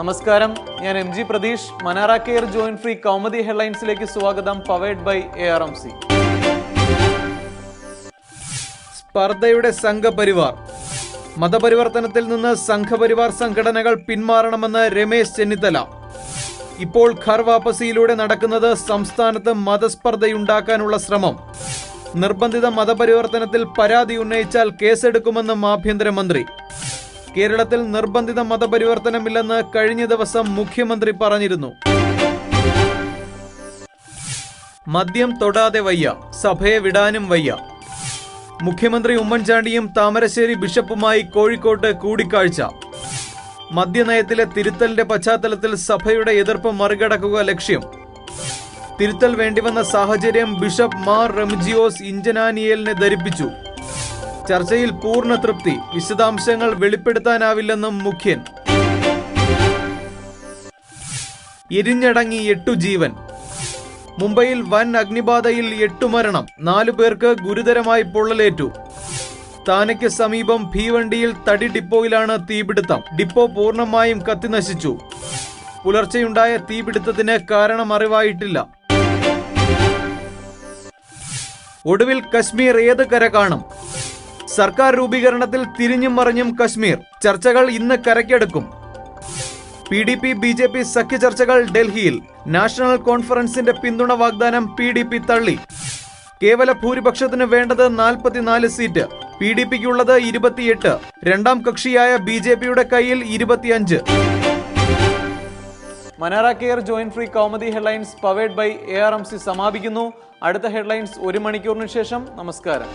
നമസ്കാരം. ഞാൻ M G Pratheesh. Manara care join free Kaumudi ഹെഡ്ലൈൻസിലേക്ക് സ്വാഗതം. Powered by A R M C സ്പർദ്ധയുടെ Sangh Parivar. മതപരിവർത്തനത്തിൽ നിന്ന് സംഘപരിവാർ സംഘടനകൾ പിന്മാറണമെന്ന് രമേശ് ചെന്നിത്തല. ഇപ്പോൾ ഖർ വാപ്പസിയിലൂടെ നടക്കുന്നത് സംസ്ഥാനത്ത് മതസ്പർദ്ധയുണ്ടാക്കാനുള്ള ശ്രമം. നിർബന്ധിത മതപരിവർത്തനത്തിൽ പരാതി ഉന്നയിച്ചാൽ കേസെടുക്കുമെന്നും ആഭ്യന്തരമന്ത്രി. കേരളത്തിൽ നിർബന്ധിത മതപരിവർത്തനമില്ലെന്ന് കഴിഞ്ഞ ദിവസം മുഖ്യമന്ത്രി പറഞ്ഞിരുന്നു. മദ്യം തൊടാതെ വയ്യ സഭയെ വിടാനും വയ്യ. മുഖ്യമന്ത്രി ഉമ്മൻചാണ്ടിയും താമരശ്ശേരി ബിഷപ്പുമായി കോഴിക്കോട്ട് കൂടിക്കാഴ്ച. മദ്യനയത്തിലെ തിരുത്തലിന്റെ പശ്ചാത്തലത്തിൽ സഭയുടെ എതിർപ്പ് മറികടക്കുക ലക്ഷ്യം. തിരുത്തൽ വേണ്ടിവന്ന സാഹചര്യം ബിഷപ്പ് മാർ റെമിജിയോസ് ഇഞ്ചനാനിയലിനെ ധരിപ്പിച്ചു. ചർച്ചയിൽ പൂർണ തൃപ്തി. വിശദാംശങ്ങൾ വെളിപ്പെടുത്താനാവില്ലെന്നും മുഖ്യൻ. എരിഞ്ഞടങ്ങി എട്ടു ജീവൻ. മുംബൈയിൽ വൻ അഗ്നിബാധയിൽ എട്ടു മരണം. നാലു പേർക്ക് ഗുരുതരമായി പൊള്ളലേറ്റു. താനയ്ക്ക് സമീപം ഭീവണ്ടിയിൽ തടി ഡിപ്പോയിലാണ് തീപിടുത്തം. ഡിപ്പോ പൂർണമായും കത്തിനശിച്ചു. പുലർച്ചെയുണ്ടായ തീപിടുത്തത്തിന് കാരണം അറിവായിട്ടില്ല. ഒടുവിൽ കശ്മീർ ഏത് കര കാണും? സർക്കാർ രൂപീകരണത്തിൽ തിരിഞ്ഞും മറിഞ്ഞും കശ്മീർ. ചർച്ചകൾ ഇന്ന് കരക്കെടുക്കും P D P B J P സഖ്യ ചർച്ചകൾ ഡൽഹിയിൽ. നാഷണൽ കോൺഫറൻസിന്റെ പിന്തുണ വാഗ്ദാനം പി ഡി പി തള്ളി. കേവല ഭൂരിപക്ഷത്തിന് വേണ്ടത് നാൽപ്പത്തിനാല് സീറ്റ്. പി ഡി പിക്കുള്ളത് ഇരുപത്തിയെട്ട്. രണ്ടാം കക്ഷിയായ ബി ജെ പിയുടെ കയ്യിൽ ഇരുപത്തിയഞ്ച്. Manara care joint free Kaumudi headlines powered by A R M C സമാപിക്കുന്നു. അടുത്ത ഹെഡ്ലൈൻസ് ഒരു മണിക്കൂറിന് ശേഷം. നമസ്കാരം.